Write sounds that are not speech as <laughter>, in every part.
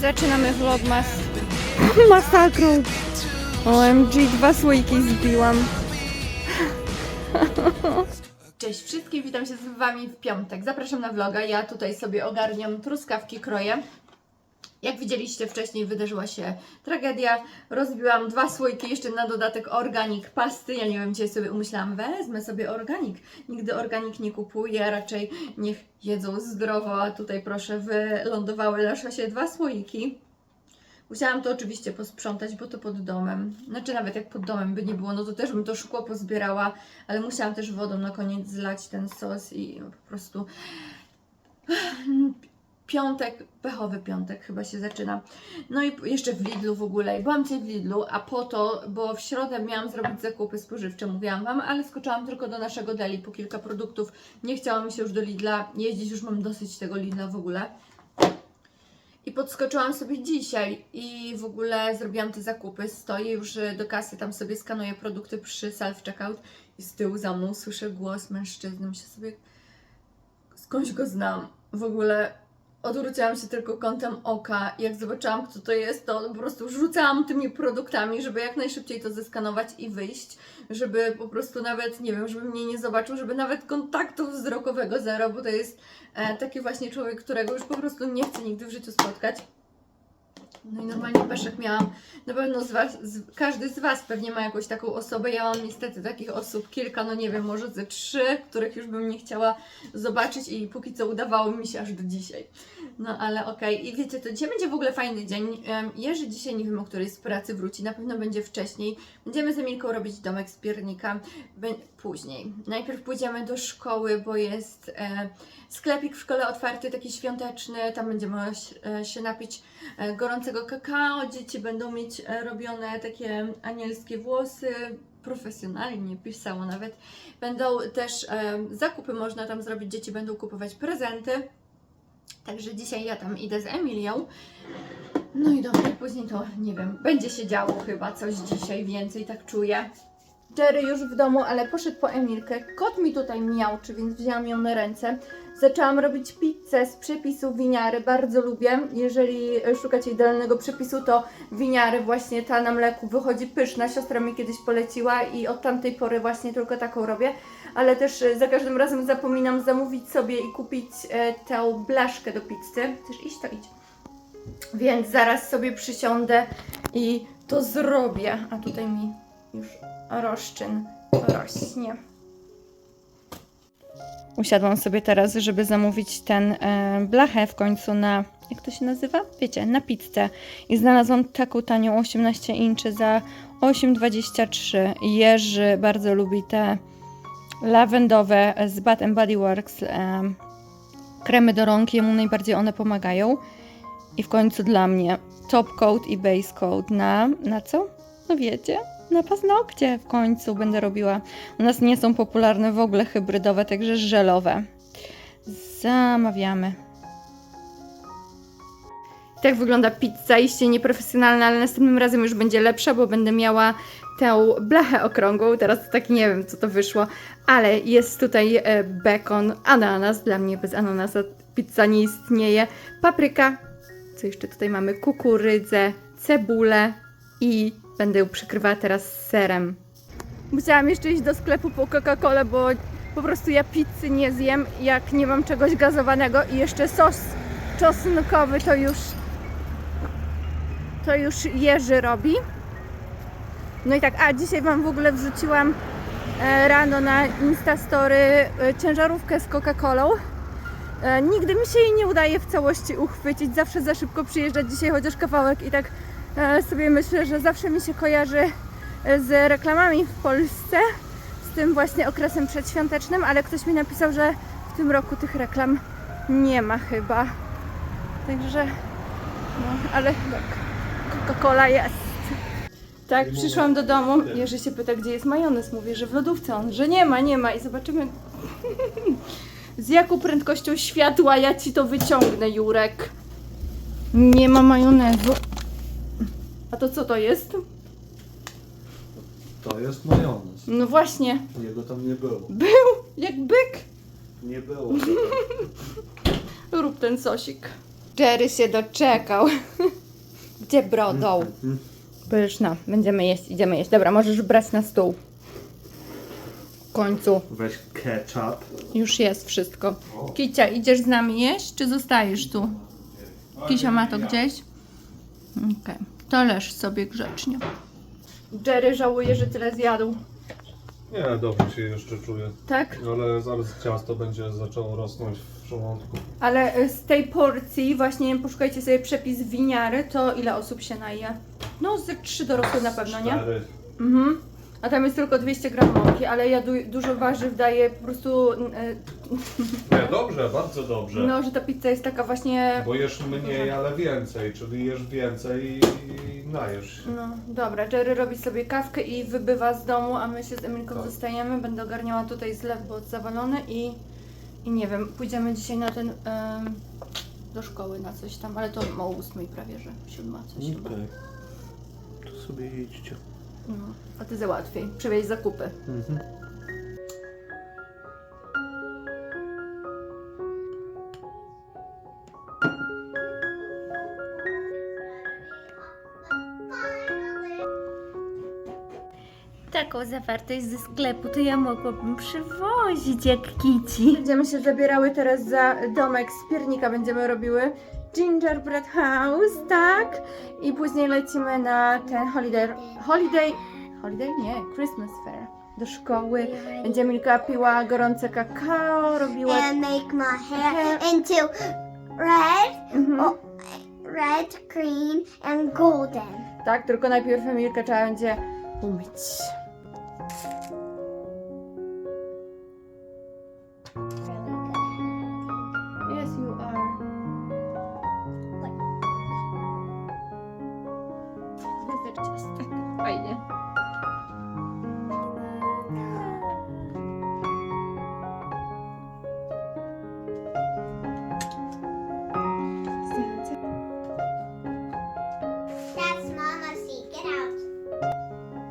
zaczynamy vlogmas <laughs> masakrą. OMG, dwa słoiki zbiłam. Cześć wszystkim, witam się z Wami w piątek. Zapraszam na vloga. Ja tutaj sobie ogarniam truskawki, kroję. Jak widzieliście wcześniej, wydarzyła się tragedia. Rozbiłam dwa słoiki, jeszcze na dodatek organik pasty. Ja nie wiem, dzisiaj sobie umyślałam, wezmę sobie organik. Nigdy organik nie kupuję, raczej niech jedzą zdrowo, a tutaj proszę, wylądowały na szosie dwa słoiki. Musiałam to oczywiście posprzątać, bo to pod domem. Znaczy nawet jak pod domem by nie było, no to też bym to szkło pozbierała, ale musiałam też wodą na koniec zlać ten sos i po prostu piątek, pechowy piątek chyba się zaczyna. No i jeszcze w Lidlu w ogóle. Byłam dzisiaj w Lidlu, a po to, bo w środę miałam zrobić zakupy spożywcze, mówiłam Wam, ale skoczyłam tylko do naszego deli po kilka produktów. Nie chciało mi się już do Lidla jeździć, już mam dosyć tego Lidla w ogóle. I podskoczyłam sobie dzisiaj i w ogóle zrobiłam te zakupy. Stoję już y, do kasy, tam sobie skanuję produkty przy self-checkout i z tyłu za mną słyszę głos mężczyzny. Myślę sobie, skądś go znam. W ogóle odwróciłam się tylko kątem oka. Jak zobaczyłam, kto to jest, to po prostu rzucałam tymi produktami, żeby jak najszybciej to zeskanować i wyjść. Żeby po prostu nawet, nie wiem, żeby mnie nie zobaczył, żeby nawet kontaktu wzrokowego zero, bo to jest e, taki właśnie człowiek, którego już po prostu nie chcę nigdy w życiu spotkać. No i normalnie peszek miałam. Na pewno z was, z, każdy z Was pewnie ma jakąś taką osobę. Ja mam niestety takich osób kilka, no nie wiem, może ze trzy, których już bym nie chciała zobaczyć i póki co udawało mi się aż do dzisiaj. No ale okej. I wiecie, to dzisiaj będzie w ogóle fajny dzień. Jerzy dzisiaj nie wiem, o której z pracy wróci. Na pewno będzie wcześniej. Będziemy z Emilką robić domek z piernika. Później. Najpierw pójdziemy do szkoły, bo jest e, sklepik w szkole otwarty, taki świąteczny. Tam będziemy e, się napić e, gorącego kakao. Dzieci będą mieć robione takie anielskie włosy. Profesjonalnie pisało nawet. Będą też zakupy, można tam zrobić. Dzieci będą kupować prezenty. Także dzisiaj ja tam idę z Emilią. No i dobra, później to nie wiem, będzie się działo chyba coś dzisiaj więcej, tak czuję. Jerry już w domu, ale poszedł po Emilkę. Kot mi tutaj miałczy, więc wzięłam ją na ręce. Zaczęłam robić pizzę z przepisu winiary, bardzo lubię. Jeżeli szukacie idealnego przepisu, to winiary właśnie ta na mleku wychodzi pyszna. Siostra mi kiedyś poleciła i od tamtej pory właśnie tylko taką robię. Ale też e, za każdym razem zapominam zamówić sobie i kupić e, tę blaszkę do pizzy. Chcesz iść? To idź. Więc zaraz sobie przysiądę i to zrobię. A tutaj mi już roszczyn rośnie. Usiadłam sobie teraz, żeby zamówić ten e, blachę w końcu na, jak to się nazywa? Wiecie, na pizzę. I znalazłam taką tanią 18 inczy za 8,23. Jerzy bardzo lubi te lawendowe z Bath Body Works e, kremy do rąk. Jemu najbardziej one pomagają. I w końcu dla mnie top coat i base coat na, na co? No wiecie, na paznokcie w końcu będę robiła. U nas nie są popularne w ogóle hybrydowe, także żelowe. Zamawiamy. Tak wygląda pizza, iście nieprofesjonalna, ale następnym razem już będzie lepsza, bo będę miała tę blachę okrągłą. Teraz tak nie wiem, co to wyszło, ale jest tutaj e, bekon, ananas. Dla mnie bez ananasa pizza nie istnieje. Papryka, co jeszcze tutaj mamy? Kukurydzę, cebulę i będę ją przykrywała teraz serem. Musiałam jeszcze iść do sklepu po Coca-Colę, bo po prostu ja pizzy nie zjem, jak nie mam czegoś gazowanego i jeszcze sos czosnkowy to już to już Jerzy robi. No i tak, a dzisiaj Wam w ogóle wrzuciłam e, rano na Instastory e, ciężarówkę z Coca-Colą. E, nigdy mi się jej nie udaje w całości uchwycić, zawsze za szybko przyjeżdża dzisiaj chociaż kawałek i tak sobie myślę, że zawsze mi się kojarzy e, z reklamami w Polsce, z tym właśnie okresem przedświątecznym, ale ktoś mi napisał, że w tym roku tych reklam nie ma chyba. Także, no, ale tak, Coca-Cola jest. Tak, przyszłam do domu. Jerzy się pyta, gdzie jest majonez. Mówię, że w lodówce. On, że nie ma, nie ma. I zobaczymy, <laughs> z jaką prędkością światła ja ci to wyciągnę, Jurek. Nie ma majonezu. A to co to jest? To jest majonez. No właśnie, Jego tam nie było. jak byk. Nie było. Rób ten sosik. Jerry się doczekał. Gdzie brodą? Pyszna. Będziemy jeść, idziemy jeść. Dobra, możesz brać na stół. W końcu. Weź ketchup. Już jest wszystko. Kicia, idziesz z nami jeść, czy zostajesz tu? Kisia ma to gdzieś? Okej. To leż sobie grzecznie. Jerry żałuje, że tyle zjadł. Nie, dobrze się jeszcze czuję. Tak? Ale zaraz ciasto będzie zaczęło rosnąć w żołądku. Ale y, z tej porcji, właśnie poszukajcie sobie przepis winiary, to ile osób się naje? No, z trzy dorosłe na pewno, nie? Cztery. Mhm. A tam jest tylko 200 gram mąki, ale ja du- dużo warzyw daję po prostu, y, Nie, dobrze, bardzo dobrze. no, że ta pizza jest taka właśnie... Bo jesz mniej, ale więcej, czyli jesz więcej i najesz się. No, dobra, Jerry robi sobie kawkę i wybywa z domu, a my się z Emilką Tak. zostajemy. Będę ogarniała tutaj zlew, bo zawalony i, i nie wiem, pójdziemy dzisiaj na ten, em, do szkoły na coś tam, ale to o ósmej prawie, że siódma coś chyba. Okej. To sobie jedźcie. No, a ty załatwiej, przywieź zakupy. Mhm. Taką zawartość ze sklepu to ja mogłabym przywozić jak kici. Będziemy się zabierały teraz za domek z piernika, będziemy robiły gingerbread house, tak? I później lecimy na ten holiday, holiday, holiday? Nie, Christmas fair. Do szkoły. Będzie Milka piła gorące kakao, robiła... and make my hair into red, Mhm. red, green, and golden. Tak, tylko najpierw Emilka trzeba będzie umyć.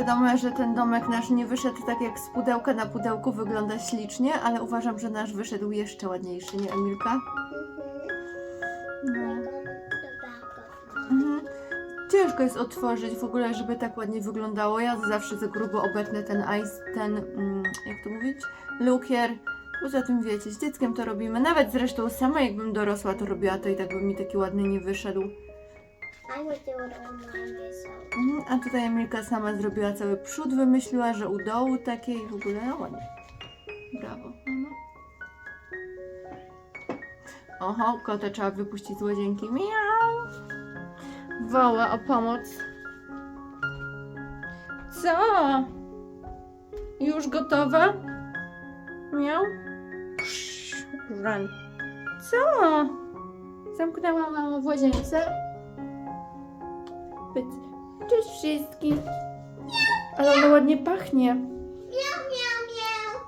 Wiadomo, że ten domek nasz nie wyszedł tak jak z pudełka na pudełku, wygląda ślicznie, ale uważam, że nasz wyszedł jeszcze ładniejszy, nie Emilka? No. Mhm. Ciężko jest otworzyć w ogóle, żeby tak ładnie wyglądało. Ja zawsze za grubo obetnę ten ice, ten, mm, jak to mówić, lukier. Poza tym wiecie, z dzieckiem to robimy. Nawet zresztą sama jakbym dorosła to robiła, to i tak by mi taki ładny nie wyszedł. I would do it. A tutaj Emilka sama zrobiła cały przód, wymyśliła, że u dołu takie i w ogóle no ładnie. Brawo. Oho, kota trzeba wypuścić z łazienki. Miau! Woła o pomoc. Co? Już gotowa? Miał? Run. Co? Zamknęła mama w łazience? Pyt. Cześć wszystkim. Ale ona ładnie pachnie. Meow, meow, meow.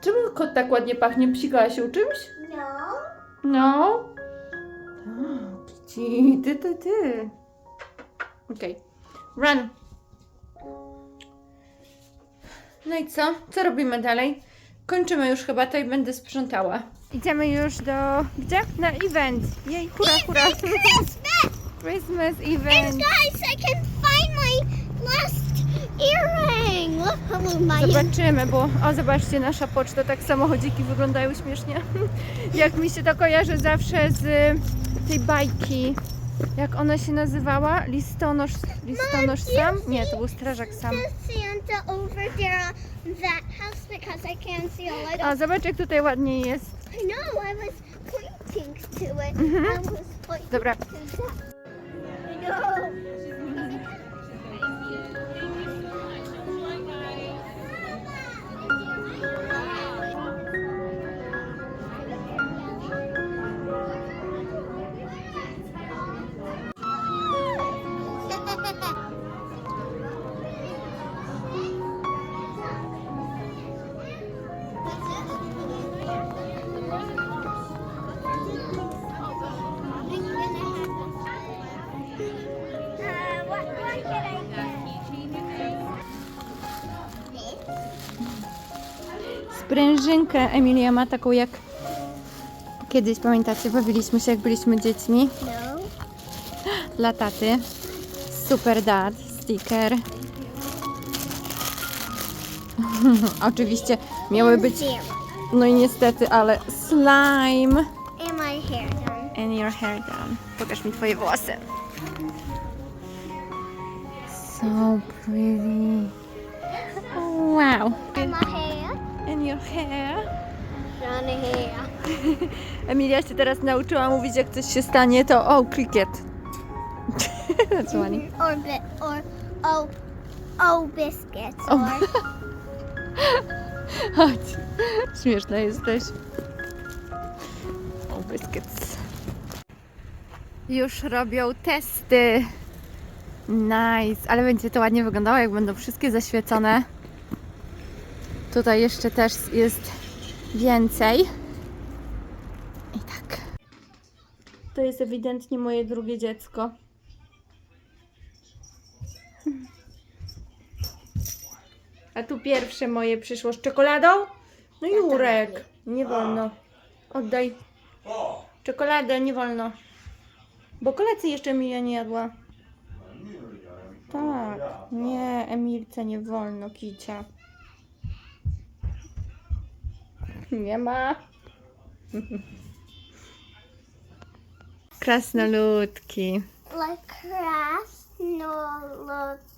Czemu kot tak ładnie pachnie? Psikała się czymś? No. No. Ci, ty, ty, ty. Okej. Run. No i co? Co robimy dalej? Kończymy już chyba to i będę sprzątała. Idziemy już do... Gdzie? Na event. Jej, hura, hura. Christmas event. Guys, I can find my last earring. Look, hello, my. Zobaczymy, bo o zobaczcie, nasza poczta, tak samochodziki wyglądają śmiesznie. <laughs> Jak mi się to kojarzy zawsze z tej bajki. Jak ona się nazywała? Listonosz, listonosz sam? Nie, to był strażak sam. There's Santa over there on that house because I can't see a light. Zobacz jak tutaj ładnie jest. I know, I was pointing to it. Mhm. I was pointing Dobra, to that. No. Sprężynkę Emilia ma taką jak Kiedyś, pamiętacie, bawiliśmy się jak byliśmy dziećmi. No. Dla taty. Super dad, sticker. <laughs> Oczywiście miały być, Zero. no i niestety, ale slime. And my hair done. And your hair down. Pokaż mi twoje włosy. So pretty. Wow. And your hair. <laughs> Emilia się teraz nauczyła mówić, jak coś się stanie, to oh, cricket. <laughs> That's funny. Or bit or oh oh biscuits. <laughs> Oh. Or Chodź. Śmieszna jesteś. O, biscuits. Już robią testy. Nice. Ale będzie to ładnie wyglądało, jak będą wszystkie zaświecone. Tutaj jeszcze też jest więcej. I tak. To jest ewidentnie moje drugie dziecko. A tu pierwsze moje przyszło z czekoladą? No Jurek, nie wolno. Oddaj. Czekoladę nie wolno. Bo kolacji jeszcze Emilia nie jadła. Tak, nie, Emilce nie wolno, kicia. <laughs> Nie ma. Krasnoludki. No.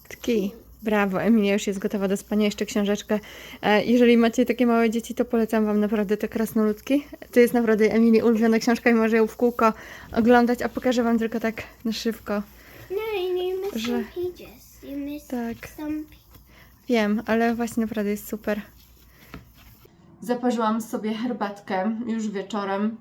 Tki. Brawo, Emilia już jest gotowa do spania. Jeszcze książeczkę. E, Jeżeli macie takie małe dzieci, to polecam Wam naprawdę te krasnoludki. To jest naprawdę Emilii ulubiona książka i może ją w kółko oglądać, a pokażę Wam tylko tak na szybko. No, you missed Że- some pages. You Tak, some. wiem, ale właśnie naprawdę jest super. Zaparzyłam sobie herbatkę już wieczorem.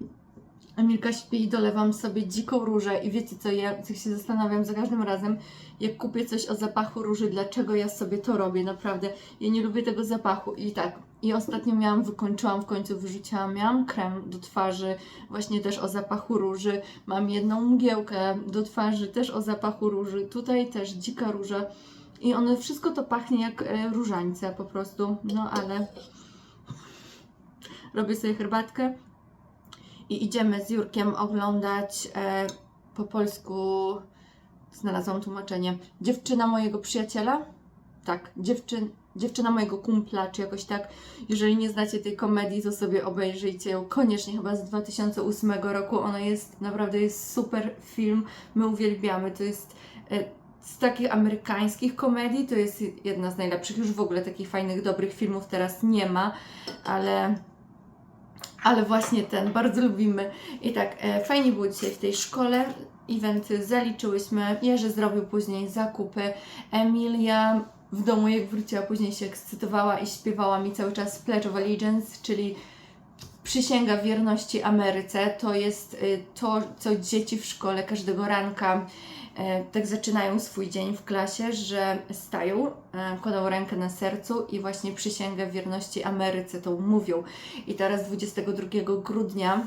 Emilka śpi i dolewam sobie dziką różę i wiecie co, ja tak się zastanawiam za każdym razem, jak kupię coś o zapachu róży, dlaczego ja sobie to robię, naprawdę. Ja nie lubię tego zapachu i tak. I ostatnio miałam, wykończyłam, w końcu wyrzuciłam, miałam krem do twarzy, właśnie też o zapachu róży. Mam jedną mgiełkę do twarzy, też o zapachu róży. Tutaj też dzika róża. I one, wszystko to pachnie jak e, różańce po prostu, no ale robię sobie herbatkę i idziemy z Jurkiem oglądać e, po polsku. Znalazłam tłumaczenie. Dziewczyna mojego przyjaciela? Tak, dziewczyn, dziewczyna mojego kumpla, czy jakoś tak. Jeżeli nie znacie tej komedii, to sobie obejrzyjcie ją koniecznie, chyba z 2008 roku. Ona jest naprawdę jest super film. My uwielbiamy. To jest e, z takich amerykańskich komedii, to jest jedna z najlepszych. Już w ogóle takich fajnych, dobrych filmów teraz nie ma, ale ale właśnie ten bardzo lubimy. I tak, e, fajnie było dzisiaj w tej szkole. Eventy zaliczyłyśmy. Jerzy zrobił później zakupy. Emilia w domu, jak wróciła, później się ekscytowała i śpiewała mi cały czas Pledge of Allegiance, czyli przysięga wierności Ameryce. To jest y, to, co dzieci w szkole każdego ranka tak zaczynają swój dzień w klasie, że stają, e, kładą rękę na sercu i właśnie przysięgę wierności Ameryce tą mówią. I teraz 22 grudnia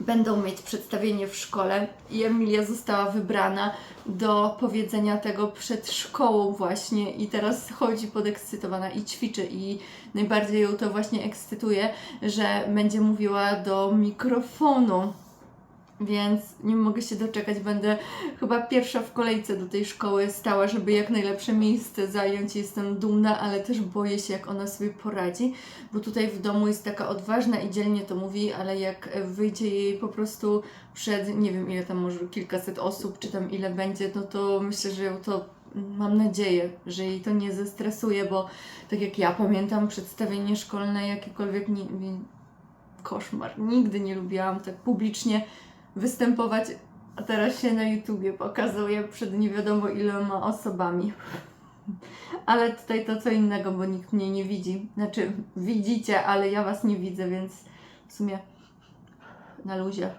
będą mieć przedstawienie w szkole i Emilia została wybrana do powiedzenia tego przed szkołą właśnie i teraz chodzi podekscytowana i ćwiczy i najbardziej ją to właśnie ekscytuje, że będzie mówiła do mikrofonu. Więc nie mogę się doczekać, będę chyba pierwsza w kolejce do tej szkoły stała, żeby jak najlepsze miejsce zająć. Jestem dumna, ale też boję się, jak ona sobie poradzi, bo tutaj w domu jest taka odważna i dzielnie to mówi, ale jak wyjdzie jej po prostu przed, nie wiem ile tam może kilkaset osób, czy tam ile będzie, no to myślę, że ją to, mam nadzieję, że jej to nie zestresuje, bo tak jak ja pamiętam przedstawienie szkolne, jakiekolwiek nie, koszmar. Nigdy nie lubiłam tak publicznie występować, a teraz się na YouTubie pokazuje przed nie wiadomo iloma osobami. Ale tutaj to co innego, bo nikt mnie nie widzi. Znaczy, widzicie, ale ja Was nie widzę, więc w sumie na luzie.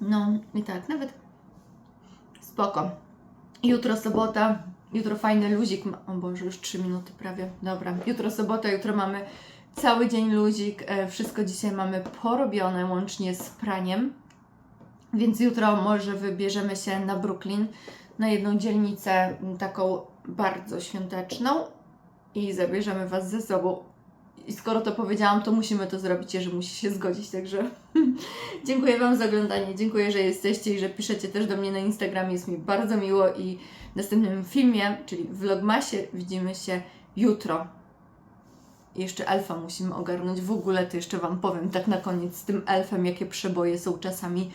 No i tak, nawet spoko. Jutro sobota, jutro fajny luzik. Ma... O Boże, już 3 minuty prawie. Dobra, jutro sobota, jutro mamy cały dzień luzik. E, Wszystko dzisiaj mamy porobione, łącznie z praniem. Więc jutro może wybierzemy się na Brooklyn, na jedną dzielnicę taką bardzo świąteczną i zabierzemy Was ze sobą. i skoro to powiedziałam, to musimy to zrobić, Jerzy musi się zgodzić, także <laughs> dziękuję Wam za oglądanie, dziękuję, że jesteście i że piszecie też do mnie na Instagramie, jest mi bardzo miło i w następnym filmie, czyli w Vlogmasie widzimy się jutro. Jeszcze elfa musimy ogarnąć. W ogóle to jeszcze Wam powiem tak na koniec z tym elfem, jakie przeboje są czasami.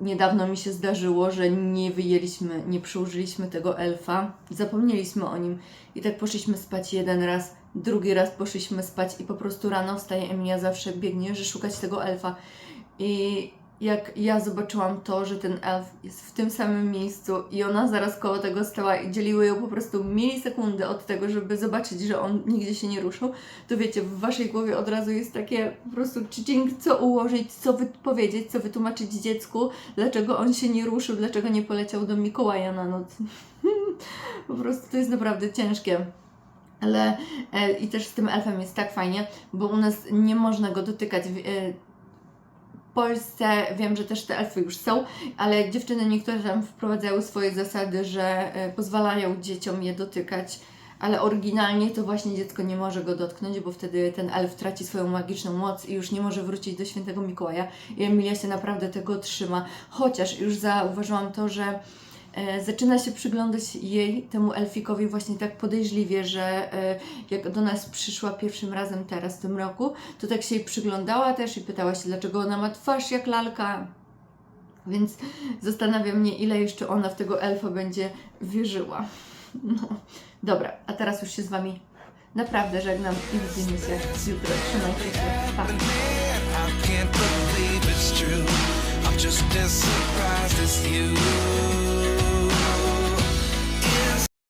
Niedawno mi się zdarzyło, że nie wyjęliśmy, nie przyłożyliśmy tego elfa, zapomnieliśmy o nim i tak poszliśmy spać jeden raz, drugi raz poszliśmy spać i po prostu rano wstaje Emilia zawsze biegnie, że szukać tego elfa. I jak ja zobaczyłam to, że ten elf jest w tym samym miejscu i ona zaraz koło tego stała i dzieliły ją po prostu milisekundy od tego, żeby zobaczyć, że on nigdzie się nie ruszył, to wiecie, w waszej głowie od razu jest takie po prostu czycink, co ułożyć, co powiedzieć, co wytłumaczyć dziecku, dlaczego on się nie ruszył, dlaczego nie poleciał do Mikołaja na noc. <laughs> po prostu to jest naprawdę ciężkie. Ale e, i też z tym elfem jest tak fajnie, bo u nas nie można go dotykać. E, Polsce wiem, że też te elfy już są, ale dziewczyny niektóre tam wprowadzają swoje zasady, że e, pozwalają dzieciom je dotykać, ale oryginalnie to właśnie dziecko nie może go dotknąć, bo wtedy ten elf traci swoją magiczną moc i już nie może wrócić do świętego Mikołaja. I Emilia się naprawdę tego trzyma, chociaż już zauważyłam to, że zaczyna się przyglądać jej, temu elfikowi właśnie tak podejrzliwie, że e, jak do nas przyszła pierwszym razem teraz w tym roku, to tak się jej przyglądała też i pytała się, dlaczego ona ma twarz jak lalka. Więc zastanawia mnie, ile jeszcze ona w tego elfa będzie wierzyła. <laughs> No, dobra, a teraz już się z Wami naprawdę żegnam i widzimy się jutro. Trzymajcie się. Pa! I'm just as surprised as you.